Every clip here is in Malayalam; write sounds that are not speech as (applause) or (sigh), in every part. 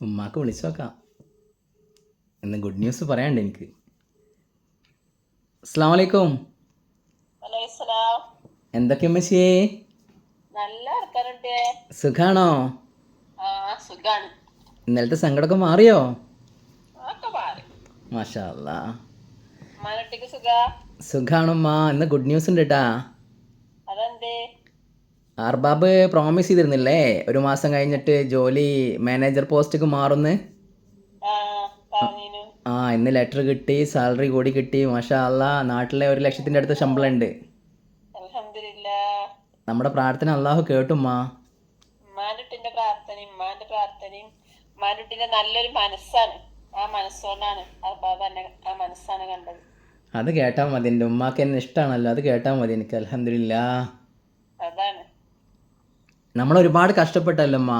ഉമ്മാക്ക് വിളിച്ചു നോക്കാം. ഇന്ന് ഗുഡ് ന്യൂസ് പറയാണ്ട് എനിക്ക്. അസ്സാം വലൈക്കും എന്തൊക്കെ നല്ല സുഖാണോ? ഇന്നലത്തെ സങ്കടമൊക്കെ മാറിയോ? മാഷാ സുഖാണുമ്മ ഇന്ന് ഗുഡ് ന്യൂസ് ഉണ്ട് കേട്ടാ അർബാബ് പ്രോമിസ് ചെയ്തിരുന്നില്ലേ? ഒരു മാസം കഴിഞ്ഞിട്ട് ജോലി മാനേജർ പോസ്റ്റേക്ക് മാറുന്ന്. ആ ഇന്ന് ലെറ്റർ കിട്ടി സാലറി കൂടി കിട്ടി. മാഷാ അല്ലാ നാട്ടിലെ ഒരു ലക്ഷത്തിന്റെ അടുത്ത് ശമ്പളം ഉണ്ട് നമ്മുടെ പ്രാർത്ഥന അള്ളാഹു കേട്ടുമ്മ ഉമ്മാനുട്ടിന്റെ പ്രാർത്ഥനയും ഉമ്മാന്റെ പ്രാർത്ഥനയും ഉമ്മാനുട്ടിന്റെ നല്ലൊരു മനസ്സാണ്. ആ മനസ്സുകൊണ്ടാണ് അർബാബ് എന്നെ ആ മനസ്സാണ് കണ്ടത്. അത് കേട്ടാൽ മതി എന്റെ ഉമ്മാക്ക് എന്നെ ഇഷ്ടമാണല്ലോ അത് കേട്ടാൽ മതി എനിക്ക് അലഹമില്ല അതാണ്. നമ്മൾ ഒരുപാട് കഷ്ടപ്പെട്ടല്ലമ്മ.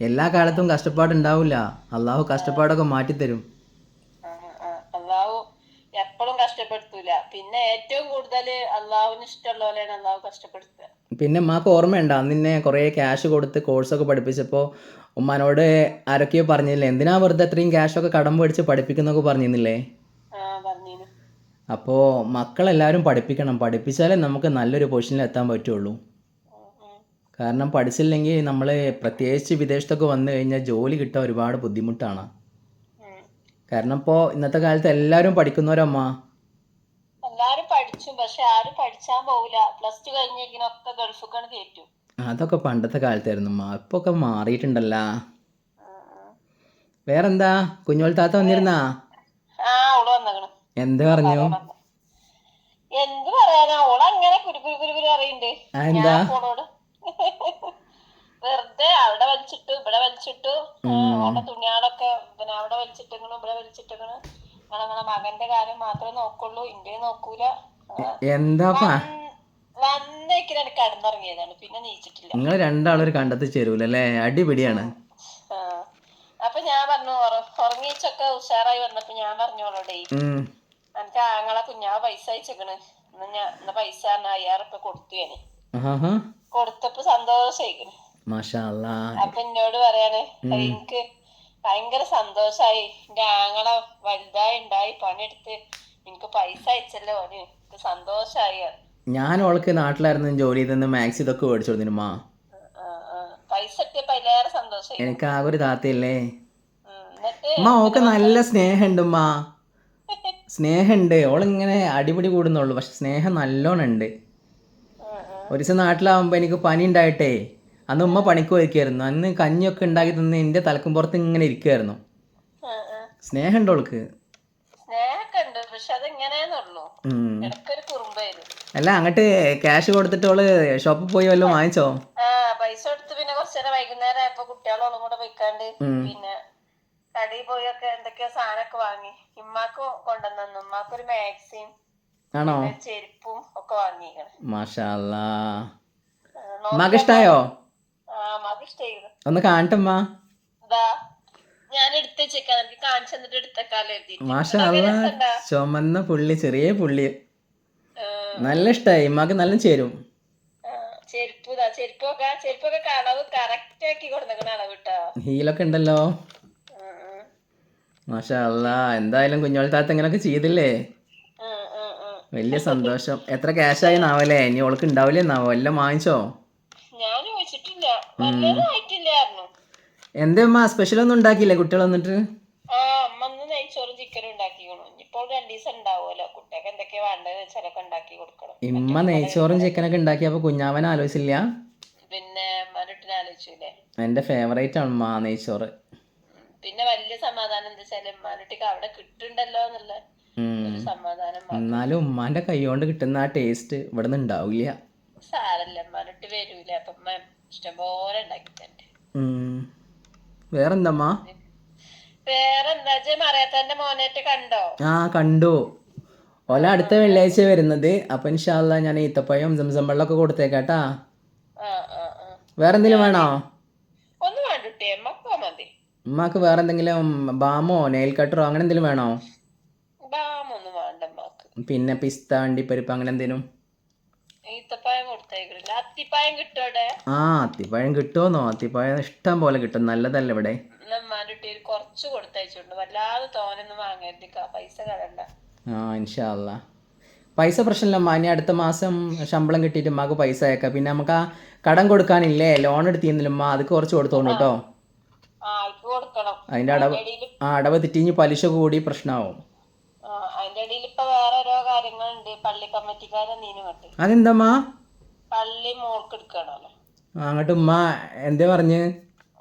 എല്ലാ കാലത്തും കഷ്ടപ്പാട് കഷ്ടപ്പാടുണ്ടാവില്ല അള്ളാഹു കഷ്ടപ്പാടൊക്കെ മാറ്റിത്തരും. അള്ളാഹു എപ്പോഴും കഷ്ടപ്പെടുത്തൂല. പിന്നെ ഏറ്റവും കൂടുതൽ അള്ളാഹുവിന് അള്ളാഹു കഷ്ടപ്പെടുത്തുക. പിന്നെ ഉമ്മാക്ക് ഓർമ്മയുണ്ടോ? അന്നിന്നെ കുറേ ക്യാഷ് കൊടുത്ത് കോഴ്സൊക്കെ പഠിപ്പിച്ചപ്പോൾ ഉമ്മാനോട് ആരൊക്കെയോ പറഞ്ഞില്ലേ? എന്തിനാ വെറുതെ അത്രയും ക്യാഷൊക്കെ കടം മേടിച്ച് പഠിപ്പിക്കുന്നൊക്കെ പറഞ്ഞിരുന്നില്ലേ? അപ്പോൾ മക്കളെല്ലാവരും പഠിപ്പിക്കണം. പഠിപ്പിച്ചാലേ നമുക്ക് നല്ലൊരു പൊസിഷനിൽ എത്താൻ പറ്റുള്ളൂ. കാരണം പഠിച്ചില്ലെങ്കിൽ നമ്മൾ പ്രത്യേകിച്ച് വിദേശത്തൊക്കെ വന്നു കഴിഞ്ഞാൽ ജോലി കിട്ടാൻ ഒരുപാട് ബുദ്ധിമുട്ടാണ്. കാരണം ഇപ്പോൾ ഇന്നത്തെ കാലത്ത് എല്ലാവരും പഠിക്കുന്നവരമ്മ. എല്ലാരും പഠിച്ചു പക്ഷെ ആരും പഠിച്ചാൻ പോവില്ല. പ്ലസ് ടു കഴിഞ്ഞിരിക്കുന്നൊക്കെ ഗൾഫിക്കാണ് കയറ്റും. അതൊക്കെ പണ്ടത്തെ കാലത്തായിരുന്നു അമ്മ ഇപ്പോൾ ഒക്കെ മാറിയിട്ടുണ്ടല്ല വേറെന്താ? കുഞ്ഞോൾ താത്ത വന്നിരുന്നാ? എന്ത് പറഞ്ഞു? എന്ത് പറയാനാ? ഓളങ്ങനെ അങ്ങനെ കുരു കുരു കുരു കുരു അറിയണ്ട് ആ, എന്താ? വെറുതെ അവിടെ വലിച്ചിട്ടു ഇവിടെ വലിച്ചിട്ടു. ആ, ഓളുടെ തുണിയാളൊക്കെ പിന്നെ അവിടെ വലിച്ചിട്ടെങ്കിലും ഇവിടെ വലിച്ചിട്ടെങ്കിലും നിങ്ങളെ മകന്റെ കാര്യം മാത്രമേ നോക്കുള്ളൂ ഇന്ത്യ നോക്കൂല. എന്താ വന്നേക്കിനാണ് കടന്നിറങ്ങിയതാണ്. പിന്നെ നീച്ചിട്ടില്ല. നിങ്ങൾ രണ്ടാളും ഒരു കണ്ടെത്തി ചേരൂലല്ലേ അടിപിടിയാണ്. അപ്പൊ ഞാൻ പറഞ്ഞു ഉറ- ഉറങ്ങിച്ചൊക്കെ ഉഷാറായി വന്നപ്പോ ഞാൻ പറഞ്ഞു അവളോടേ ഉം. എനിക്ക് ആങ്ങളെ കുഞ്ഞാവ് പൈസ അയച്ചേക്കണ്. ഞാൻ പൈസ അയ്യായിരം ഉറുപ്പ്യ കൊടുത്തു ഞാൻ. കൊടുത്തപ്പോ സന്തോഷായിക്കണ്. അല്ലാ. അപ്പൊ എന്നോട് പറയാണ് എനിക്ക് ഭയങ്കര സന്തോഷായി. എന്റെ ആങ്ങള വലുതായി ഉണ്ടായി പണിയെടുത്ത്. എനിക്ക് പൈസ അയച്ചല്ലോ ഓന്. എനിക്ക് സന്തോഷായി ഞാൻ ഓൾക്ക് നാട്ടിലായിരുന്നു ജോലി ചെയ്തെന്ന് മാക്സ് ഇതൊക്കെ മേടിച്ചു കൊടുത്തിരുമാ. പൈസ കിട്ടിയപ്പോ അതിലേറെ സന്തോഷായി. എനിക്ക് ആ ഒരു താത്തയല്ലേ? ഉമ്മ ഓൾക്ക് നല്ല സ്നേഹമുണ്ട് ഉമ്മ. (laughs) സ്നേഹമുണ്ട്. ഓളിങ്ങനെ അടിപിടി കൂടുന്നുള്ളൂ. പക്ഷെ സ്നേഹം നല്ലോണം ഉണ്ട്. ഒരു ദിവസം നാട്ടിലാവുമ്പോൾ എനിക്ക് പനി ഉണ്ടായിട്ടേ അന്ന് ഉമ്മ പണിക്ക് പോയിക്കായിരുന്നു അന്ന് കഞ്ഞിയൊക്കെ ഉണ്ടാക്കി തന്ന് എന്റെ തലക്കും പുറത്ത് ഇങ്ങനെ ഇരിക്കുമായിരുന്നു സ്നേഹം ഉണ്ടോ കുറുമ്പായിരുന്നു. അല്ല അങ്ങോട്ട് ക്യാഷ് കൊടുത്തിട്ട് ഓൾ ഷോപ്പിൽ പോയി വല്ലതും വാങ്ങിച്ചോ? പൈസ കൊടുത്ത് പിന്നെ കുറച്ചു നേരം വൈകുന്നേരം ആയപ്പോ കുട്ടികളോളും കൂടെ പോയിക്കാണ്ട് പിന്നെ കടയിൽ പോയൊക്കെ എന്തൊക്കെയോ സാധനമൊക്കെ വാങ്ങി. ഇമ്മാക്ക് കൊണ്ടുവന്നു ഉമ്മാക്കൊരു മാക്സിയും ആണോ? ചെരുപ്പും ഒക്കെ വാങ്ങിക്കണം മാഷാ അല്ലാ ഉമ്മാക്ക് ഇഷ്ടായോ ആ ഉമ്മാക്ക് ഇഷ്ടായിരുന്നു ഒന്ന് കാണട്ടമ്മ. മാഷാല്ല ചുമന്ന പുള്ളി ചെറിയ പുള്ളി. നല്ല ഇഷ്ടായി. മകൻ നല്ല ചേരും. ഹീലൊക്കെ ഉണ്ടല്ലോ. മാഷാ അല്ലാ എന്തായാലും കുഞ്ഞോൾ താത്ത ഇങ്ങനൊക്കെ ചെയ്തില്ലേ. വലിയ സന്തോഷം. എത്ര ക്യാഷ് ആയി നാവല്ലേ ഇനി ഓൾക്ക് ഉണ്ടാവില്ലേ നാവോ എല്ലാം വാങ്ങിച്ചോ? എന്തേ ആയിട്ടില്ലായിരുന്നു സ്പെഷ്യൽ ഒന്നും ഉണ്ടാക്കിയില്ലേ കുട്ടികൾ വന്നിട്ട്? അമ്മ ഇമ്മ നെയ്ച്ചോറും ചിക്കനൊക്കെ ഉണ്ടാക്കിയപ്പോ കുഞ്ഞാവൻ ആലോചിച്ചില്ല? പിന്നെ എന്റെ ഫേവറേറ്റ് ആണ് ഉമ്മ നെയ്ച്ചോറ്. പിന്നെ വലിയ സമാധാനം എന്താ വെച്ചാൽ മരുട്ടിക്ക് അവിടെ കിട്ടുണ്ടല്ലോ എന്നുള്ള ഉം. ഒരു സമാധാനം. എന്നാലും ഉമ്മാന്റെ കൈ കൊണ്ട് കിട്ടുന്ന ആ ടേസ്റ്റ് ഇവിടെ നിന്ന് ഉണ്ടാവില്ല. സാരല്ല മരുട്ടി വരൂല. അപ്പൊ ഉമ്മ ഇഷ്ടംപോലെ ഉണ്ടാക്കി തന്നെ വേറെന്താ? മറിയാത്തന്റെ മോനേറ്റ് കണ്ടോ? ആ കണ്ടു. ഓല അടുത്ത വെള്ളിയാഴ്ച വരുന്നത്. അപ്പൊ ഇൻഷാല്ല ഞാൻ ഈത്തപ്പഴം സംസം വെള്ളമൊക്കെ കൊടുത്തേക്കാട്ടാ വേറെന്തെങ്കിലും വേണോ? ഉമ്മാക്ക് വേറെന്തെങ്കിലും ബാമോ നെയിൽ കട്ടറോ അങ്ങനെ എന്തെങ്കിലും വേണോ? പിന്നെ പിസ്ത അണ്ടിപ്പരിപ്പ് അങ്ങനെ എന്തേലും? ആ അത്തിപ്പഴം കിട്ടുമോന്നോ അത്തിപ്പഴം ഇഷ്ടം പോലെ കിട്ടും. നല്ലതല്ല ഇവിടെ? കുറച്ച് കൊടുത്തയച്ചിട്ടുണ്ട്. വല്ലാതെ തോനൊന്നും പൈസ കളണ്ട ആ ഇൻഷാല്ല പൈസ പ്രശ്നമില്ല അമ്മ ഇനി അടുത്ത മാസം ശമ്പളം കിട്ടിയിട്ട് ഉമ്മാക്ക് പൈസ അയക്കാം. പിന്നെ നമുക്ക് ആ കടം കൊടുക്കാനില്ലേ? ലോൺ എടുത്തിരുന്നില്ല ഉമ്മ. അത് കുറച്ച് കൊടുത്തോണ്ട് കേട്ടോ. അതിന്റെ അടവ് ആ അടവ് തെറ്റിഞ്ഞ് പലിശ കൂടി പ്രശ്നമാവും. ഇപ്പൊ വേറെ ഓരോ കാര്യങ്ങളുണ്ട്. പള്ളി കമ്മിറ്റിക്കാരെ അതെന്തമ്മാ? പള്ളി മോൾക്ക് എടുക്കണല്ലോ അങ്ങോട്ട് ഉമ്മ എന്തേ പറഞ്ഞ്?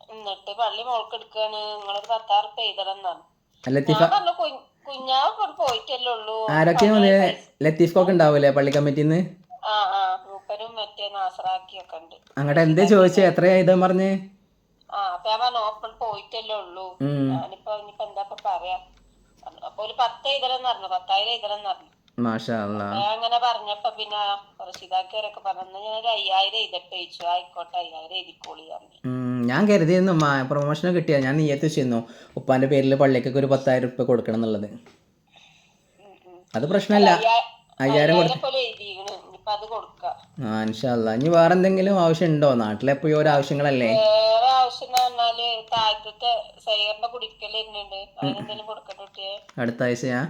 എന്നിട്ട് പള്ളി മോൾക്ക് എടുക്കാണ്. നിങ്ങളൊരു പത്താറ് ഉറുപ്പ്യ എഴുതണം എന്നാണ് ലത്തീഫ ഞാൻ പറഞ്ഞു "കുഞ്ഞ്- കുഞ്ഞാവ് ഇപ്പൊ പോയിട്ടല്ലേ ഉള്ളൂ. ആരൊക്കെയാണ് വന്നത് ലത്തീഫൊക്കെ ഉണ്ടാവൂലേ പള്ളി കമ്മിറ്റിന്ന്? ആ ആ മൂപ്പരും മറ്റേ നാസറാക്കിയൊക്കെ ഉണ്ട്. അങ്ങോട്ട് എന്തേ ചോദിച്ചേ? എത്രയാ ഇത് പറഞ്ഞ്? ആ അപ്പൊ ഞാൻ പറഞ്ഞു ഓപ്പൺ പോയിട്ടല്ലേ ഉള്ളൂ. ഉം. ഞാനിപ്പോ ഇനിയിപ്പോ എന്താ ഇപ്പൊ പറയാ? ഒരു പത്ത് എഴുതണം പറഞ്ഞു പത്തായിരം എഴുതണം പറഞ്ഞു. അങ്ങനെ പറഞ്ഞപ്പോ പിന്നെ റഷീദാക്കിയവരൊക്കെ പറഞ്ഞു ഞാൻ ഒരു അയ്യായിരം എഴുതട്ടെ ചോദിച്ചു. ആയിക്കോട്ടെ അയ്യായിരം എഴുതിക്കോളി പറഞ്ഞു. ഞാൻ കരുതിയിരുന്നു പ്രൊമോഷൻ കിട്ടിയ ഞാൻ നീയത്ത് ചെയ്യുന്നു ഉപ്പാന്റെ പേരിൽ പള്ളിക്കൊക്കെ ഒരു പത്തായിരം ഉറുപ്പ്യ കൊടുക്കണം എന്നുള്ളത്. അത് പ്രശ്നമല്ല അയ്യാ- അയ്യായിരം കൊടുക്കാം. ആ ഇൻഷാല്ല ഇനി വേറെ എന്തെങ്കിലും ആവശ്യം ഉണ്ടോ നാട്ടിലെപ്പോഴും ഓരോ ആവശ്യങ്ങളല്ലേ? താഴത്തെ സൈറിന്റെ കുടിക്കൽ വരുന്നുണ്ട് അതിനെന്തെങ്കിലും കൊടുക്കട്ടെ കുട്ടിയെ? അടുത്ത ആഴ്ചയാ?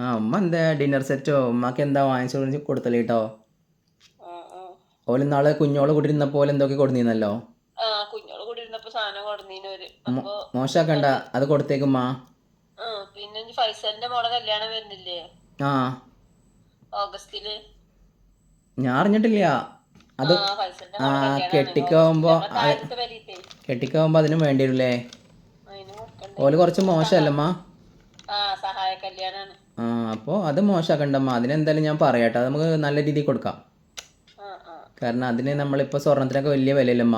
ആ ഉമ്മ എന്താ ഡിന്നർ സെറ്റോ ഉമ്മക്ക് എന്താ വാങ്ങിച്ചു കൊടുത്തല്ലേ കേട്ടോ ഓൽ നാളെ കുഞ്ഞോൾ കൂടിരുന്ന പോലെ എന്തൊക്കെ കൊടുന്നീന്നല്ലോ? ആ കുഞ്ഞോൾ കൂടി ഇരുന്നപ്പോ സാധനം കൊടുന്നീന് ഒരു മോശാക്കണ്ട. അത് കൊടുത്തേക്കുമ്മാ പിന്നെ ഇനി ഫൈസലിന്റെ മോളെ കല്യാണം വരുന്നില്ലേ? ആ. ഓഗസ്റ്റിൽ. ഞാൻ അറിഞ്ഞിട്ടില്ല. അത് ആ കെട്ടിക്കാവുമ്പോ കെട്ടിക്കാവുമ്പോ അതിനും വേണ്ടി വരില്ലേ ഓൽ കുറച്ച് മോശമല്ലമ്മ? ആ അപ്പോൾ അത് മോശമാക്കണ്ടമ്മ അതിനെന്തായാലും ഞാൻ പറയാട്ടോ. അത് നമുക്ക് നല്ല രീതിയിൽ കൊടുക്കാം. കാരണം അതിന് നമ്മളിപ്പോ സ്വർണത്തിനൊക്കെ വലിയ വിലയില്ലമ്മ.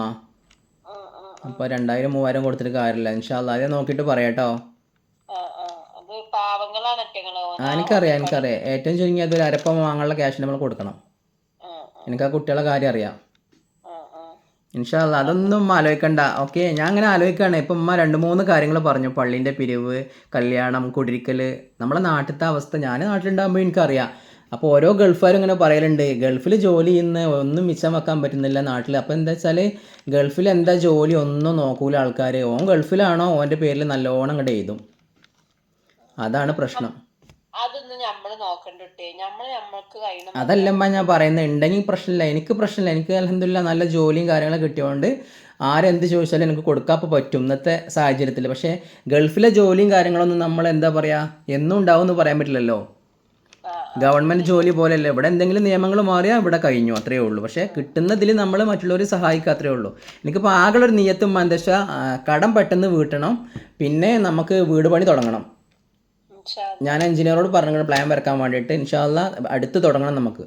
അപ്പൊ രണ്ടായിരം മൂവായിരം കൊടുത്തിട്ട് കാര്യമില്ല. ഇൻഷാല്ല അത് നോക്കിയിട്ട് പറയാട്ടോ. ആ എനിക്കറിയാം എനിക്കറിയാം. ഏറ്റവും ചുരുങ്ങിയത് ഒരു അരപ്പം വാങ്ങാനുള്ള ക്യാഷ് നമ്മൾ കൊടുക്കണം. എനിക്ക് ആ കുട്ടികളെ കാര്യം അറിയാം. ഇൻഷാല്ല അതൊന്നും ആലോചിക്കണ്ട. ഓക്കെ ഞാൻ അങ്ങനെ ആലോചിക്കുകയാണ് ഇപ്പം ഉമ്മ രണ്ട് മൂന്ന് കാര്യങ്ങൾ പറഞ്ഞു. പള്ളീന്റെ പിരിവ് കല്യാണം കുടിരിക്കൽ. നമ്മളെ നാട്ടിലത്തെ അവസ്ഥ ഞാൻ നാട്ടിലുണ്ടാകുമ്പോൾ എനിക്കറിയാം. അപ്പോൾ ഓരോ ഗൾഫുകാരും ഇങ്ങനെ പറയലുണ്ട്. ഗൾഫിൽ ജോലി ചെയ്യുന്ന ഒന്നും മിച്ചം വെക്കാൻ പറ്റുന്നില്ല നാട്ടിൽ അപ്പോൾ എന്താ വെച്ചാൽ ഗൾഫിൽ എന്താ ജോലി ഒന്നും നോക്കൂല ആൾക്കാർ ഓൻ ഗൾഫിലാണോ? ഓന്റെ പേരിൽ നല്ലോണം അങ്ങോട്ട് എഴുതും. അതാണ് പ്രശ്നം. അതൊന്നും നമ്മൾ നോക്കണ്ട നമ്മൾ നമ്മൾക്ക് കഴിയണം അതല്ലമ്മ ഞാൻ പറയുന്നത് ഉണ്ടെങ്കിൽ പ്രശ്നമില്ല. എനിക്ക് പ്രശ്നമില്ല. എനിക്ക് അലഹമില്ല നല്ല ജോലിയും കാര്യങ്ങളും കിട്ടിയതുകൊണ്ട് ആരെന്ത് ചോദിച്ചാലും എനിക്ക് കൊടുക്കാൻ പറ്റും ഇന്നത്തെ സാഹചര്യത്തിൽ. പക്ഷേ ഗൾഫിലെ ജോലിയും കാര്യങ്ങളൊന്നും നമ്മൾ എന്താ പറയുക എന്നും ഉണ്ടാവും എന്ന് പറയാൻ പറ്റില്ലല്ലോ. ഗവൺമെന്റ് ഗവൺമെന്റ് ജോലി പോലെയല്ല. ഇവിടെ എന്തെങ്കിലും നിയമങ്ങൾ മാറിയാൽ ഇവിടെ കഴിഞ്ഞു അത്രയേ ഉള്ളൂ. പക്ഷേ കിട്ടുന്നതിൽ നമ്മൾ മറ്റുള്ളവരെ സഹായിക്കുക അത്രയേ ഉള്ളൂ. എനിക്കിപ്പോൾ ആകെ ഒരു നിയത്തും എന്താ വെച്ചാൽ കടം പെട്ടെന്ന് വീട്ടണം. പിന്നെ നമുക്ക് വീട് പണി തുടങ്ങണം. ഞാൻ എഞ്ചിനീയറോട് പറഞ്ഞു പ്ലാൻ വരക്കാൻ വേണ്ടിയിട്ട് ഇൻഷാല്ല അടുത്ത് തുടങ്ങണം നമുക്ക്.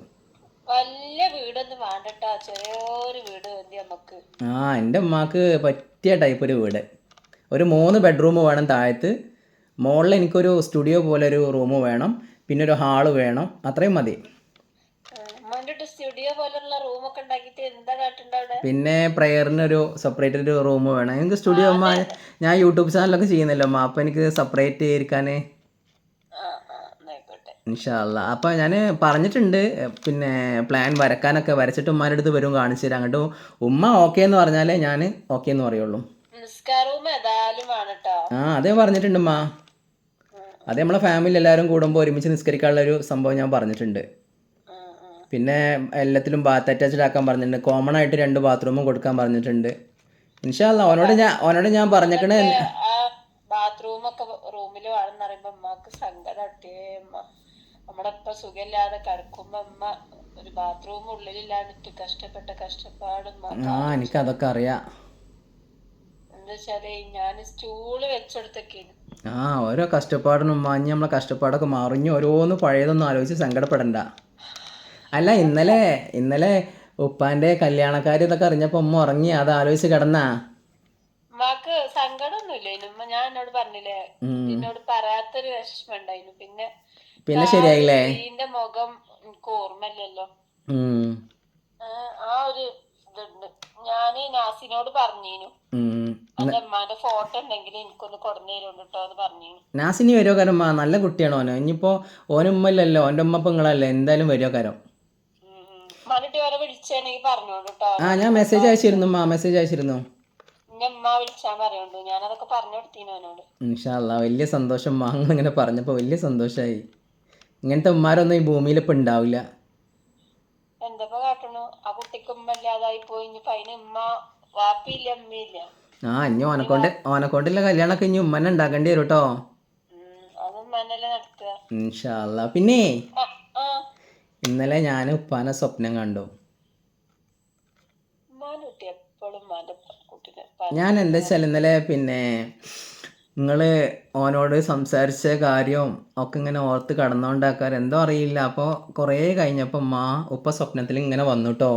വലിയ വീടൊന്നും വേണ്ടട്ടാ. ചെറിയൊരു വീട് മതി നമുക്ക് ആ എന്റെ ഉമ്മാക്ക് പറ്റിയ ടൈപ്പ് ഒരു വീട്. ഒരു മൂന്ന് ബെഡ്റൂം വേണം താഴത്ത്. മുകളിൽ എനിക്കൊരു സ്റ്റുഡിയോ പോലെ ഒരു റൂം വേണം. പിന്നെ ഒരു ഹാൾ വേണം. അത്രയും മതി. പിന്നെ പ്രെയറിന് ഒരു സെപ്പറേറ്റ് ഒരു റൂം വേണം. എനിക്ക് സ്റ്റുഡിയോ അമ്മ ഞാൻ യൂട്യൂബ് ചാനലൊക്കെ ചെയ്യുന്നല്ലോ അമ്മ എനിക്ക് സെപ്പറേറ്റ് ഇരിക്കാൻ എന്നായിക്കോട്ടെ ഇൻഷാല്ല അപ്പോൾ ഞാൻ പറഞ്ഞിട്ടുണ്ട് പിന്നെ പ്ലാൻ വരക്കാനൊക്കെ വരച്ചിട്ട് ഉമ്മാന്റെ അടുത്ത് വരും കാണിച്ചു തരാം. അങ്ങോട്ട് ഉമ്മ ഓക്കെ എന്ന് പറഞ്ഞാലേ ഞാൻ ഓക്കെ എന്ന് പറയുള്ളൂ. ആ അതേ പറഞ്ഞിട്ടുണ്ട് ഉമ്മ. അത് നമ്മളെ ഫാമിലി എല്ലാവരും കൂടുമ്പോൾ ഒരുമിച്ച് നിസ്കരിക്കാനുള്ള ഒരു സംഭവം ഞാൻ പറഞ്ഞിട്ടുണ്ട്. പിന്നെ എല്ലാത്തിലും ബാത്ത് അറ്റാച്ച്ഡ് ആക്കാൻ പറഞ്ഞിട്ടുണ്ട്. കോമൺ ആയിട്ട് രണ്ട് ബാത്റൂമും കൊടുക്കാൻ പറഞ്ഞിട്ടുണ്ട്. ഇൻഷാല്ല അവനോട് ഞാൻ അവനോട് ഞാൻ പറഞ്ഞേക്കണേ ബാത്റൂമൊക്കെ റൂമിൽ വേണമെന്ന് പറയുമ്പോ അമ്മയ്ക്ക് സങ്കടം ഇപ്പൊ സുഖമില്ലാതെ കിടക്കുമ്പോ അമ്മ ഒരു ബാത്റൂം ഉള്ളിലില്ലാന്നിട്ട് കഷ്ടപ്പെട്ട കഷ്ടപ്പാടും ആ എനിക്ക് അതൊക്കെ അറിയാം. എന്താ വെച്ചാൽ ഞാൻ സ്റ്റൂൾ വെച്ചെടുത്തൊക്കെയാണ്. ആ ഓരോ കഷ്ടപ്പാടിനും മഞ്ഞ നമ്മളെ കഷ്ടപ്പാടൊക്കെ മറിഞ്ഞ് ഓരോന്ന് പഴയതൊന്നും ആലോചിച്ച് സങ്കടപ്പെടണ്ട. അല്ല ഇന്നലെ ഇന്നലെ ഉപ്പാന്റെ കല്യാണക്കാരി ഇതൊക്കെ അറിഞ്ഞപ്പോൾ ഉമ്മ ഉറങ്ങി അത് ആലോചിച്ച് കിടന്നാ? ഉമ്മാക്ക് സങ്കടമൊന്നുമില്ല ഉമ്മ ഞാൻ എന്നോട് പറഞ്ഞില്ലേ നിന്നോട് എന്നോട് പറയാത്തൊരു വിഷമം ഉണ്ടായിരുന്നു. പിന്നെ പിന്നെ ശരിയായില്ലേ? സ്ത്രീന്റെ മുഖം എനിക്ക് ഓർമ്മയില്ലല്ലോ. ആ, ഒരു ഇതുണ്ട്. ഞാൻ നാസിനോട് പറഞ്ഞീനു. ഫോട്ടോ ഉണ്ടെങ്കിൽ എനിക്കൊന്ന് എന്ന് പറഞ്ഞു നാസിനി വരുമോ കാരം? നല്ല കുട്ടിയാണ് ഇനിയിപ്പോ ഓനുമ്മ ഓനുമ്മല്ലല്ലോ ഓന്റെ ഉമ്മ പെങ്ങളല്ലേ. എന്തായാലും വരുമോ കാരം? ആ ഞാൻ മെസ്സേജ് അയച്ചിരുന്നു മാ മെസ്സേജ് അയച്ചിരുന്നു. വലിയ സന്തോഷം മാങ്ങൾ ഇങ്ങനെ പറഞ്ഞപ്പോൾ വലിയ സന്തോഷമായി ഇങ്ങനത്തെ ഉമ്മാരൊന്നും ഈ ഭൂമിയിൽ ഇപ്പം ഉണ്ടാവില്ല. എന്തപ്പോ കാട്ടണു? ആ കുട്ടിക്ക് ഉമ്മ ഇല്ലാതായി പോയി. ഇനിയിപ്പൊ അതിന് ഉമ്മ വാപ്പിയില്ല ഉമ്മയില്ല. ആ ഇനി ഓനക്കൊണ്ട് ഓനക്കൊണ്ടുള്ള കല്യാണമൊക്കെ ഇനി ഉമ്മനെ ഉണ്ടാക്കേണ്ടി വരും കേട്ടോ ഇൻഷാല്ല പിന്നെ ഇന്നലെ ഞാൻ ഉപ്പാനെ സ്വപ്നം കണ്ടു. ഞാൻ എന്താ വെച്ചാൽ ഇന്നലെ പിന്നെ നിങ്ങൾ ഓനോട് സംസാരിച്ച കാര്യവും ഒക്കെ ഇങ്ങനെ ഓർത്ത് കടന്നുകൊണ്ടാക്കാർ എന്തോ അറിയില്ല. അപ്പോൾ കുറേ കഴിഞ്ഞപ്പോൾ മാ ഉപ്പ സ്വപ്നത്തിൽ ഇങ്ങനെ വന്നു കേട്ടോ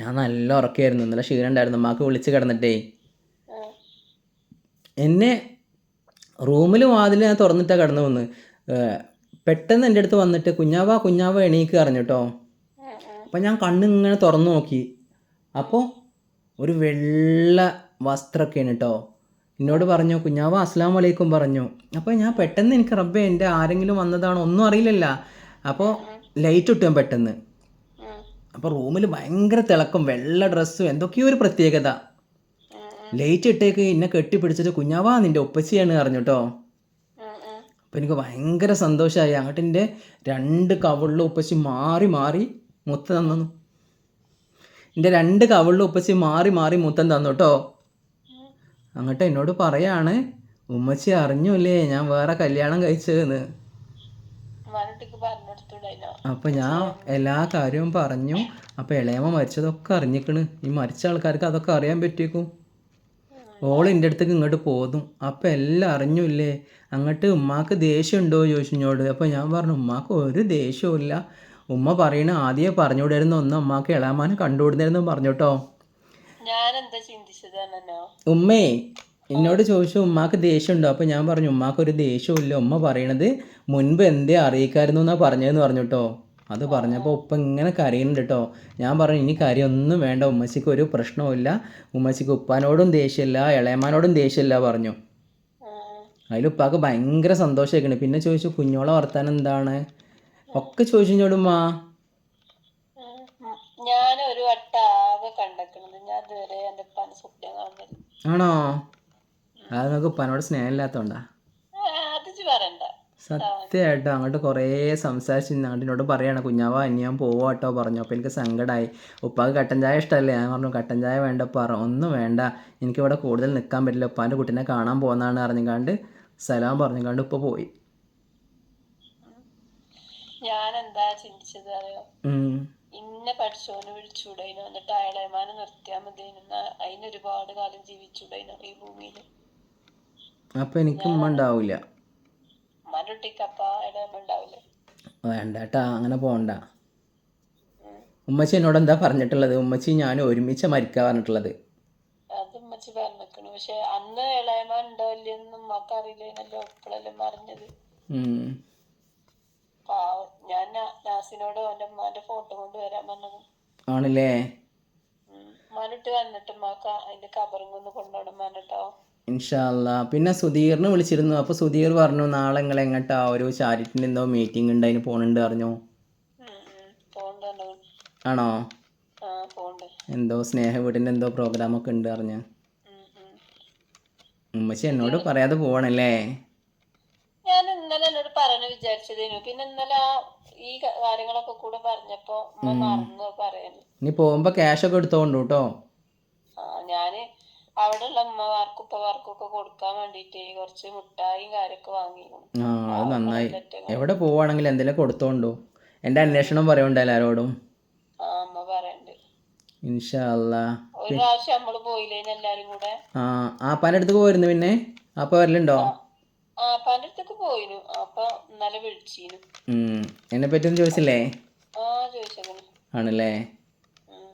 ഞാൻ നല്ല ഉറക്കമായിരുന്നു നല്ല ക്ഷീണം ഉണ്ടായിരുന്നു. ഉമ്മാക്ക് വിളിച്ച് കിടന്നിട്ടേ. എന്നെ റൂമിൽ വാതിൽ ഞാൻ തുറന്നിട്ടാണ് കടന്നു വന്ന്. പെട്ടെന്ന് എന്റെ അടുത്ത് വന്നിട്ട് കുഞ്ഞാവ കുഞ്ഞാവ എണീക്ക് അറിഞ്ഞു കേട്ടോ. അപ്പം ഞാൻ കണ്ണിങ്ങനെ തുറന്നു നോക്കി. അപ്പോൾ ഒരു വെള്ള വസ്ത്രമൊക്കെയാണ് കേട്ടോ എന്നോട് പറഞ്ഞു കുഞ്ഞാവ അസ്ലാം വലൈക്കും പറഞ്ഞു. അപ്പോൾ ഞാൻ പെട്ടെന്ന് എനിക്ക് റബ്ബെ എന്റെ ആരെങ്കിലും വന്നതാണോ? ഒന്നും അറിയില്ലല്ല. അപ്പോൾ ലൈറ്റ് ഇട്ടു പെട്ടെന്ന്. അപ്പോൾ റൂമിൽ ഭയങ്കര തിളക്കം വെള്ള ഡ്രസ്സും എന്തൊക്കെയോ ഒരു പ്രത്യേകത. ലൈറ്റ് ഇട്ടേക്ക് എന്നെ കെട്ടിപ്പിടിച്ചിട്ട് കുഞ്ഞാവാ നിന്റെ ഒപ്പച്ചിയാണ് പറഞ്ഞു കേട്ടോ. അപ്പോൾ എനിക്ക് ഭയങ്കര സന്തോഷമായി. അങ്ങോട്ട് എന്റെ രണ്ട് കവിളിലും ഉപ്പച്ചി മാറി മാറി മുത്തം തന്നു. എന്റെ രണ്ട് കവിളിലും ഉപ്പച്ചി മാറി മാറി മുത്തം തന്നു കേട്ടോ അങ്ങോട്ട് എന്നോട് പറയാണ് ഉമ്മച്ചി അറിഞ്ഞല്ലേ ഞാൻ വേറെ കല്യാണം കഴിച്ചതെന്ന്? അപ്പൊ ഞാൻ എല്ലാ കാര്യവും പറഞ്ഞു. അപ്പൊ ഇളയമ്മ മരിച്ചതൊക്കെ അറിഞ്ഞിക്കണ്. ഈ മരിച്ച ആൾക്കാർക്ക് അതൊക്കെ അറിയാൻ പറ്റിയേക്കും. ഓൾ എന്റെ അടുത്തേക്ക് ഇങ്ങോട്ട് പോതും അപ്പം എല്ലാം അറിഞ്ഞില്ലേ? അങ്ങോട്ട് ഉമ്മാക്ക് ദേഷ്യം ഉണ്ടോ ചോദിച്ചു എന്നോട് അപ്പോൾ ഞാൻ പറഞ്ഞു ഉമ്മാക്ക് ഒരു ദേഷ്യവും ഇല്ല ഉമ്മ പറയണ ആദ്യമേ പറഞ്ഞുവിടായിരുന്നു ഒന്ന് ഉമ്മാക്ക് ഇളാമാനെ കണ്ടുവിടുന്നായിരുന്നു പറഞ്ഞു കേട്ടോ ഉമ്മേ എന്നോട് ചോദിച്ചു ഉമ്മാക്ക് ദേഷ്യമുണ്ടോ? അപ്പോൾ ഞാൻ പറഞ്ഞു ഉമ്മാക്ക് ഒരു ദേഷ്യമില്ല ഇല്ല ഉമ്മ പറയണത് മുൻപ് എന്തേ അറിയിക്കായിരുന്നു എന്നാ പറഞ്ഞതെന്ന് പറഞ്ഞു കേട്ടോ അത് പറഞ്ഞപ്പോൾ ഉപ്പ ഇങ്ങനെ കരയുന്നുണ്ട് കേട്ടോ ഞാൻ പറഞ്ഞു ഇനി കാര്യമൊന്നും വേണ്ട. ഉമ്മച്ചിക്ക് ഒരു പ്രശ്നവുമില്ല. ഉമ്മച്ചിക്ക് ഉപ്പാനോടും ദേഷ്യമില്ല ഇളയമാനോടും ദേഷ്യമില്ല പറഞ്ഞു. അതിൽ ഉപ്പാക്ക് ഭയങ്കര സന്തോഷമായിക്കണ് പിന്നെ ചോദിച്ചു കുഞ്ഞോളെ വർത്താനം എന്താണ്? ഒക്കെ ചോദിച്ചു എന്നോടുമ്മ ഞാൻ ഒരു വട്ടം ആകെ കണ്ടക്കണത് ഞാൻ ഇതുവരെ എന്റെ ഉപ്പാന്റെ സ്വപ്നം കാണുന്നില്ല. ആണോ? അത് നമുക്ക് ഉപ്പാനോട് സ്നേഹമില്ലാത്തോണ്ടാ? അത് ഇജ്ജ് പറയണ്ട. സത്യമായിട്ടും അങ്ങോട്ട് കുറേ സംസാരിച്ച് അങ്ങോട്ട് എന്നോട് പറയാണ് കുഞ്ഞാവ ഇനി ഞാൻ പോവാ കേട്ടോ പറഞ്ഞു. അപ്പോൾ എനിക്ക് സങ്കടമായി ഉപ്പാക്ക് കട്ടൻ ചായ ഇഷ്ടമല്ലേ? ഞാൻ പറഞ്ഞു കട്ടൻ ചായ വേണ്ട പറ. ഒന്നും വേണ്ട. എനിക്കിവിടെ കൂടുതൽ നിൽക്കാൻ പറ്റില്ല. ഉപ്പാന്റെ കുട്ടീനെ കാണാൻ പോകുന്നതാണ് അറിഞ്ഞുകാണ്ട് സലാം പറഞ്ഞുകാണ്ട് ഉപ്പ പോയി. ഞാൻ എന്താ ചിന്തിച്ചത് അറിയോ. ഇന്നെ പഠിച്ചോനെ വിളിച്ചൂടേനോ എന്നിട്ട് അയാളേമാനെ നിർത്തിയാ മതിയെന്ന അതിന് ഒരുപാട് കാലം ജീവിച്ചൂടേനോ ഈ ഭൂമിയിൽ അപ്പൊ എനിക്ക് ഉമ്മ ഉണ്ടാവില്ല ഉമ്മാന്റെ കുട്ടിക്കപ്പ അയാളേമ ഉണ്ടാവില്ലേ വേണ്ട കേട്ടാ അങ്ങനെ പോണ്ട. ഉമ്മച്ചി എന്നോട് എന്താ പറഞ്ഞിട്ടുള്ളത്? ഉമ്മച്ചി ഞാൻ ഒരുമിച്ച് മരിക്കാൻ പറഞ്ഞിട്ടുള്ളത്. അത് ഉമ്മച്ചി പറഞ്ഞിക്കണു. പക്ഷെ അന്ന് ഇളയമാൻ ഉണ്ടോ ഇല്ലെന്നും ഉമ്മക്ക് അറിയില്ലേനല്ലോ ഇപ്പോഴല്ലേ പറഞ്ഞത്. പാവം. ഞാൻ നാസിനോട് ഫോട്ടോ കൊണ്ട് വരാൻ പറഞ്ഞത്. ആണല്ലേ? ഉമ്മാനിട്ട് വന്നിട്ട് ഉമ്മാക്ക് അതിന്റെ കബറും കൊണ്ട് കൊണ്ടുപോകണം പറഞ്ഞിട്ടോ. ഇൻഷാല്ല പിന്നെ സുധീറിനെ വിളിച്ചിരുന്നു. അപ്പോൾ സുധീർ പറഞ്ഞു നാളെ നിങ്ങൾ എങ്ങോട്ടാ ഒരു ചാരിറ്റിന്റെ എന്തോ മീറ്റിംഗ് ഉണ്ട് അതിന് പോണുണ്ട് പറഞ്ഞു. ആണോ? എന്തോ സ്നേഹ വീടിന്റെ എന്തോ പ്രോഗ്രാമൊക്കെ ഉണ്ട് പറഞ്ഞു. ഉമ്മച്ചി എന്നോട് പറയാതെ പോവാണല്ലേ? ഞാൻ ഇന്നലെ എന്നോട് പറഞ്ഞു വിചാരിച്ചതേനു. പിന്നെ ഇന്നലെ ആ ഈ കാര്യങ്ങളൊക്കെ കൂടെ പറഞ്ഞപ്പോ ഉമ്മ മറന്നു പറയാന് ഇനി ക്യാഷ് ഒക്കെ എടുത്തോണ്ട് കേട്ടോ ആ ഞാൻ അവിടെ ഉള്ള ഉമ്മമാർക്കും ഉപ്പമാർക്കും ഒക്കെ കൊടുക്കാൻ വേണ്ടിട്ട് കുറച്ച് മുട്ടായും കാര്യമൊക്കെ വാങ്ങിയിരുന്നു ആ അത് നന്നായി. എവിടെ പോവാണെങ്കിൽ എന്തെങ്കിലും കൊടുത്തോണ്ടോ. എന്റെ അന്വേഷണം പറയണ്ട എല്ലാരോടും? ആ അമ്മ പറയണ്ട്. ഇൻഷാല്ല ഒരു പ്രാവശ്യം നമ്മൾ പോയില്ലേന് എല്ലാരും കൂടെ? ആ ആപ്പാന്റെ അടുത്ത് പോയിരുന്നു പിന്നെ? ആപ്പ വരലുണ്ടോ? ആ അപ്പാന്റെ അടുത്തേക്ക് പോയിനു. അപ്പൊ ഇന്നലെ വിളിച്ചീനു. എന്നെ പറ്റിയൊന്നും ചോദിച്ചില്ലേ? ആ ചോദിച്ചേക്കണു. ആണല്ലേ? ഉം.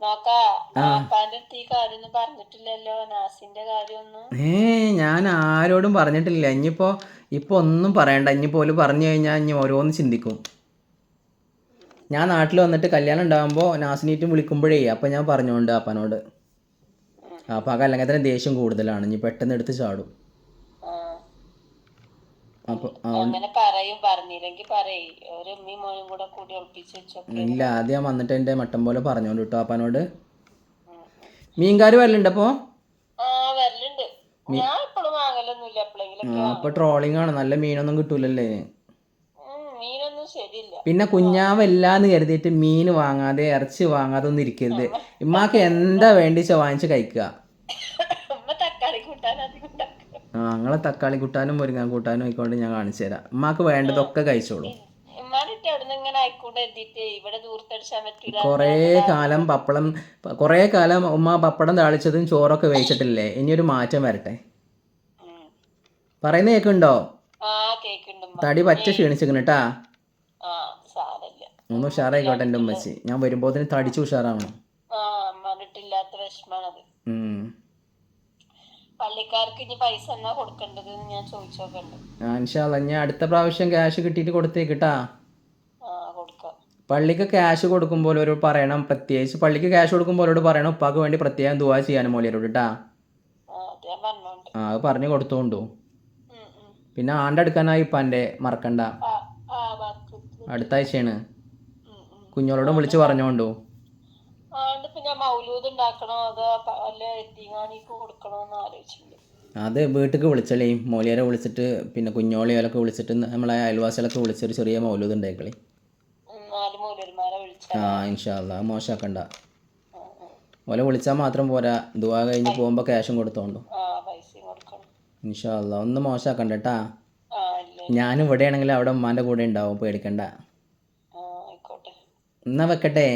നോക്കാ അപ്പാന്റെ അടുത്ത് ഈ കാര്യമൊന്നും പറഞ്ഞിട്ടില്ലല്ലോ. നാസിന്റെ കാര്യമൊന്നും. ഏ ഞാൻ ആരോടും പറഞ്ഞിട്ടില്ല. ഇനിയിപ്പോ ഇപ്പൊ ഒന്നും പറയണ്ട. ഇനി പോലും പറഞ്ഞു കഴിഞ്ഞാൽ ഇനി ഓരോന്ന് ചിന്തിക്കും. ഞാൻ നാട്ടിൽ വന്നിട്ട് കല്യാണം ഉണ്ടാകുമ്പോൾ നാസിനീറ്റും വിളിക്കുമ്പോഴേ അപ്പം ഞാൻ പറഞ്ഞോണ്ട് അപ്പനോട് അപ്പം ആ കല്യാണത്തിന് ദേഷ്യം കൂടുതലാണ്. ഇനി പെട്ടെന്ന് എടുത്ത് ചാടും. അങ്ങനെ പറയും പറഞ്ഞില്ലെങ്കിൽ പറയും. ഒരു ഉമ്മയും മോനും കൂടെ കൂടി ഒളിപ്പിച്ച് വെച്ചോ ഇല്ല ആദ്യം ഞാൻ വന്നിട്ട് എന്റെ മട്ടം പോലെ പറഞ്ഞോണ്ട് കേട്ടോ അപ്പനോട്. മീൻകാർ വരലുണ്ട് അപ്പോൾ ആ വരലുണ്ട്. ഞാൻ എപ്പോഴും വാങ്ങലൊന്നുമില്ല എപ്പോഴെങ്കിലും അപ്പോൾ ട്രോളിംഗ് ആണ് നല്ല മീനൊന്നും കിട്ടൂലല്ലേ? മീനൊന്നും ശരിയില്ല. പിന്നെ കുഞ്ഞാവല്ലാന്ന് കരുതിയിട്ട് മീൻ വാങ്ങാതെ ഇറച്ചി വാങ്ങാതെ ഒന്നും ഇരിക്കരുത്. ഇമ്മാക്ക് എന്താ വേണ്ടിച്ച വാങ്ങിച്ച് കഴിക്കുക ഉമ്മ തക്കാളി കൂട്ടാൻ അധികം നിങ്ങളെ തക്കാളി കൂട്ടാനും മുരിങ്ങ കൂട്ടാനും ആയിക്കൊണ്ട് ഞാൻ കാണിച്ചു തരാം. ഉമ്മാക്ക് വേണ്ടതൊക്കെ കഴിച്ചോളൂ. കൊറേ കാലം പപ്പടം കുറേ കാലം ഉമ്മ പപ്പടം താളിച്ചതും ചോറൊക്കെ വേവിച്ചിട്ടില്ലേ ഒരു മാറ്റം വരട്ടെ. പറയുന്ന കേക്കുണ്ടോ തടി പച്ച ക്ഷീണിച്ചിരിക്കണ കേട്ടാ. ആ സാരല്ല. ഒന്ന് ഉഷാറായിക്കോട്ടെ എന്റെ ഉമ്മച്ചി. ഞാൻ വരുമ്പോത്തിന് തടിച്ച് ഉഷാറാവണം. ഉം. പള്ളിക്കാർക്ക് ഇനി പൈസ എന്നാ കൊടുക്കേണ്ടത് ഞാൻ ചോദിച്ചോക്കണ്ട്. ഇൻഷാല്ല ഞാൻ അടുത്ത പ്രാവശ്യം ക്യാഷ് കിട്ടിയിട്ട് കൊടുത്തേക്കിട്ടാ പള്ളിക്ക് ക്യാഷ് കൊടുക്കുമ്പോൾ ഒരു പറയണം പ്രത്യേകിച്ച് പള്ളിക്ക് ക്യാഷ് കൊടുക്കുമ്പോൾ ഒരു പറയണം ഉപ്പാക്ക് വേണ്ടി പ്രത്യേകം ദുവാ ചെയ്യാനും മോലിയരോട് കേട്ടാ ആ അത് പറഞ്ഞു കൊടുത്തോണ്ടു. പിന്നെ ആണ്ട ആണ്ടെടുക്കാനായി ഇപ്പാന്റെ മറക്കണ്ട. അടുത്ത ആഴ്ചയാണ്. കുഞ്ഞോളോടും വിളിച്ച് പറഞ്ഞോണ്ടു. ഞാൻ മൗലൂദ് ഉണ്ടാക്കണോ അതോ വല്ല എത്തിങ്ങാണിക്ക് കൊടുക്കണോ എന്ന് ആലോചിച്ചിട്ടുണ്ട്. അത് വീട്ടിലേക്ക് വിളിച്ചല്ലേ മോലിയാരെ വിളിച്ചിട്ട് പിന്നെ കുഞ്ഞോളിയോലൊക്കെ വിളിച്ചിട്ട് നമ്മളെ അയൽവാസികളൊക്കെ വിളിച്ചൊരു ചെറിയ മൗലൂദ് ഉണ്ടായിക്കളി. ആ ഇൻഷാല്ല മോശമാക്കണ്ട ഓലെ വിളിച്ചാൽ മാത്രം പോരാ ദുവാ കഴിഞ്ഞ് പോകുമ്പോൾ ക്യാഷും കൊടുത്തോണ്ടു. ഇൻഷാല്ല ഒന്ന് മോശമാക്കണ്ട കേട്ടാ ആ ഇവിടെയാണെങ്കിൽ ഞാൻ ഇവിടെ ആണെങ്കിൽ അവിടെ ഉമ്മാന്റെ കൂടെ ഉണ്ടാവും പേടിക്കണ്ട. എന്നാ വെക്കട്ടെ?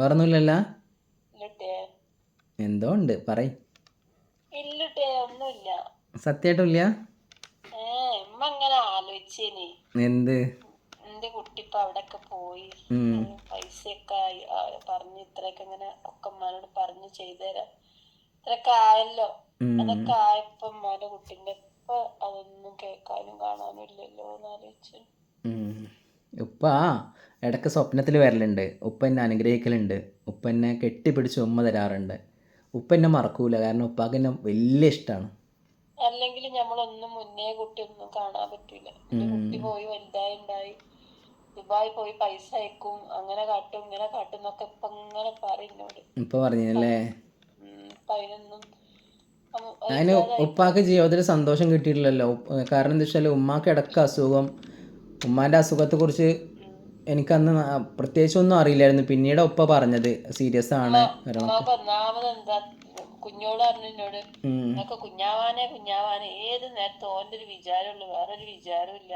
വേറൊന്നുമില്ലല്ല? എന്തോ ഉണ്ട് ഏ ഉമ്മ എന്ത്? എന്റെ കുട്ടി ഇപ്പൊ അവിടെയൊക്കെ പോയി പൈസയൊക്കെ പറഞ്ഞു ഇത്രയൊക്കെ ഇങ്ങനെ ഒക്കെ ഉമ്മാനോട് പറഞ്ഞു ചെയ്തുതരാം. ഇത്രയൊക്കെ ആയല്ലോ. അതൊക്കെ ആയപ്പോ മോന്റെ കുട്ടിന്റെ ഇപ്പൊ അതൊന്നും കേൾക്കാനും കാണാനും ഇല്ലല്ലോ എന്ന് ആലോചിച്ചു. ഉപ്പ ഇടയ്ക്ക് സ്വപ്നത്തിൽ വരലുണ്ട്. ഉപ്പ എന്നെ അനുഗ്രഹിക്കലുണ്ട്. ഉപ്പ എന്നെ കെട്ടിപ്പിടിച്ച് ഉമ്മ തരാറുണ്ട്. ഉപ്പ എന്നെ മറക്കൂല. കാരണം ഉപ്പാക്ക് എന്നെ വലിയ ഇഷ്ടമാണ് അല്ലെങ്കിൽ നമ്മളൊന്നും മുന്നേ കുട്ടിയൊന്നും കാണാൻ പറ്റൂല. കുട്ടി പോയി വലുതായി ഉണ്ടായി. ദുബായി പോയി പൈസ അയക്കും. അങ്ങനെ കാട്ടും ഇങ്ങനെ കാട്ടും എന്നൊക്കെ ഇപ്പൊ ഇങ്ങനെ പറയുന്നോട് ഇപ്പൊ പറഞ്ഞല്ലേ അതിനൊന്നും അതിന് ഉപ്പാക്ക് ജീവിതത്തിൽ സന്തോഷം കിട്ടിയിട്ടില്ലല്ലോ. കാരണം എന്താ വെച്ചാൽ ഉമ്മാക്ക് ഇടയ്ക്ക് അസുഖം ഉമ്മാന്റെ അസുഖത്തെക്കുറിച്ച് എനിക്കന്ന് പ്രത്യേകിച്ച് ഒന്നും അറിയില്ലായിരുന്നു. പിന്നീട് ഒപ്പ പറഞ്ഞത് സീരിയസ് ആണ് കുഞ്ഞോട് പറഞ്ഞു എന്നോട് ഉം. നിനക്ക് കുഞ്ഞാവാനെ കുഞ്ഞാവാനെ ഏത് നേരത്തെ ഓന്റെ ഒരു വിചാരമുള്ളൂ വേറൊരു വിചാരം ഇല്ല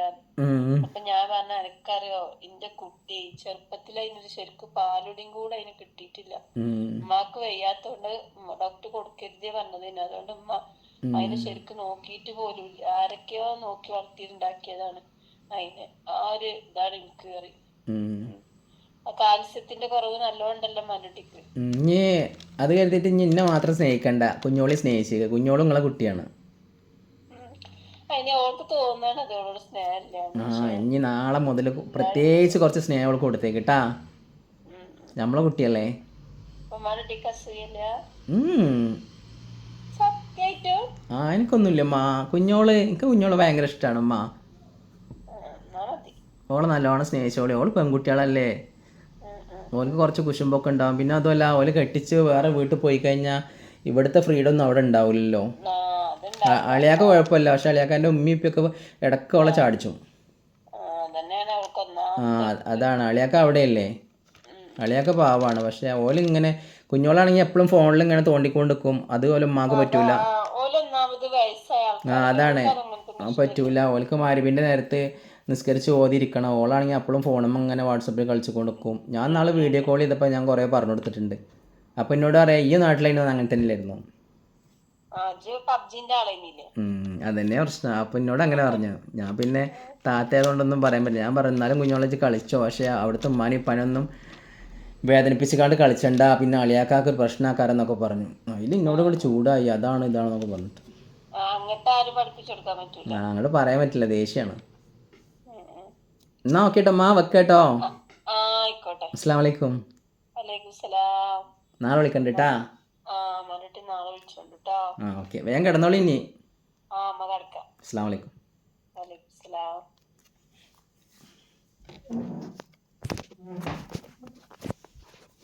അപ്പൊ ഞാൻ പറഞ്ഞ എനിക്കറിയോ എന്റെ കുട്ടി ചെറുപ്പത്തിൽ അതിനൊരു ശരിക്കും പാലുടിയും കൂടെ അതിന് കിട്ടിയിട്ടില്ല. ഉമ്മാക്ക് വയ്യാത്തോണ്ട് ഡോക്ടർ കൊടുക്കരുതേ പറഞ്ഞതിന്. അതുകൊണ്ട് ഉമ്മ അതിനെ ശരിക്കും നോക്കിയിട്ട് പോലും ഇല്ല. ആരൊക്കെയോ നോക്കി വളർത്തിയിട്ടുണ്ടാക്കിയതാണ്. അതിന് ആ ഒരു ഇതാണ് എനിക്ക് കയറി ഉം. ആ കാൽസ്യത്തിന്റെ കുറവ് നല്ലോണ്ടല്ലോ മനുട്ടിക്ക് ഇനി അത് കരുതിയിട്ട് ഇനി എന്നെ മാത്രം സ്നേഹിക്കണ്ട. കുഞ്ഞോളി സ്നേഹിച്ചേക്ക. കുഞ്ഞോളും നിങ്ങളെ കുട്ടിയാണ്. ആ ഇനി നാളെ മുതൽ പ്രത്യേകിച്ച് കുറച്ച് സ്നേഹം അവൾക്ക് കൊടുത്തേക്ക് കേട്ടാ നമ്മളെ കുട്ടിയല്ലേ? ആ എനിക്കൊന്നുമില്ല അമ്മ കുഞ്ഞോൾ എനിക്ക് കുഞ്ഞോൾ ഭയങ്കര ഇഷ്ടമാണ് അമ്മ ഓളെ നല്ലോണം സ്നേഹിച്ചോളി. ഓൾ പെൺകുട്ടികളല്ലേ. ഓൾക്ക് കുറച്ച് കുശുമ്പൊക്കെ ഉണ്ടാവും. പിന്നെ അതുമല്ല ഓൽ കെട്ടിച്ച് വേറെ വീട്ടിൽ പോയി കഴിഞ്ഞാൽ ഇവിടുത്തെ ഫ്രീഡം ഒന്നും അവിടെ ഉണ്ടാവില്ലല്ലോ. അളിയാക്ക കുഴപ്പമില്ല. പക്ഷെ അളിയാക്കാന്റെ ഉമ്മി ഇപ്പൊക്കെ ഇടയ്ക്ക് ഓളെ ചാടിച്ചു. ആ, അതാണ്. അളിയാക്ക അവിടെയല്ലേ? അളിയാക്ക പാവാണ്. പക്ഷെ ഓൽ ഇങ്ങനെ കുഞ്ഞോളാണെങ്കിൽ എപ്പോഴും ഫോണിൽ ഇങ്ങനെ തോണ്ടിക്കൊണ്ടിരിക്കും. അതുപോലെ ഉമ്മാക്ക് പറ്റൂല. ആ, അതാണ്. പറ്റൂല. ഓൾക്ക് മാരിബിന്റെ നേരത്ത് നിസ്കരിച്ച് ഓതിരിക്കണം ഓളാണെങ്കിൽ അപ്പോഴും ഫോണും അങ്ങനെ വാട്സപ്പിൽ കളിച്ച് കൊടുക്കും ഞാൻ നാളെ വീഡിയോ കോൾ ചെയ്തപ്പോൾ ഞാൻ കുറേ പറഞ്ഞു കൊടുത്തിട്ടുണ്ട് അപ്പോൾ എന്നോട് പറയാം ഈ നാട്ടിലായിരുന്നു അങ്ങനെ തന്നെ ആ ഇജ്ജ് പബ്ജിന്റെ ആളെന്നില്ലേ ഉം, അതന്നെ പ്രശ്നം. അപ്പം എന്നോട് അങ്ങനെ പറഞ്ഞു. ഞാൻ പിന്നെ താത്തയായതുകൊണ്ടൊന്നും പറയാൻ പറ്റില്ല. ഞാൻ പറഞ്ഞു എന്നാലും കുഞ്ഞോളച്ച് കളിച്ചോ. പക്ഷേ അവിടുത്തെ ഉമ്മാനും പനൊന്നും വേദനിപ്പിച്ചിക്കാണ്ട് കളിച്ചണ്ട. പിന്നെ അളിയാക്കാക്ക് ഒരു പ്രശ്നമാക്കാരെന്നൊക്കെ പറഞ്ഞു. അതിൽ ഇന്നോട് കൂടി ചൂടായി. അതാണ് ഇതാണെന്നൊക്കെ പറഞ്ഞിട്ട്. അങ്ങട്ട് പറയാൻ പറ്റില്ല. ദേഷ്യമാണ്. എന്നാ ഓക്കേട്ടോ വെക്കേട്ടോ. ആ ആയിക്കോട്ടെ. അസ്സാം വലൈക്കും നാളെ വിളിക്കണ്ട കേട്ടാ ആ കേട്ടോ ഓക്കെ. വേഗം കിടന്നോളി ഇനി. അസ്സാം വലൈക്കും വലൈക്കും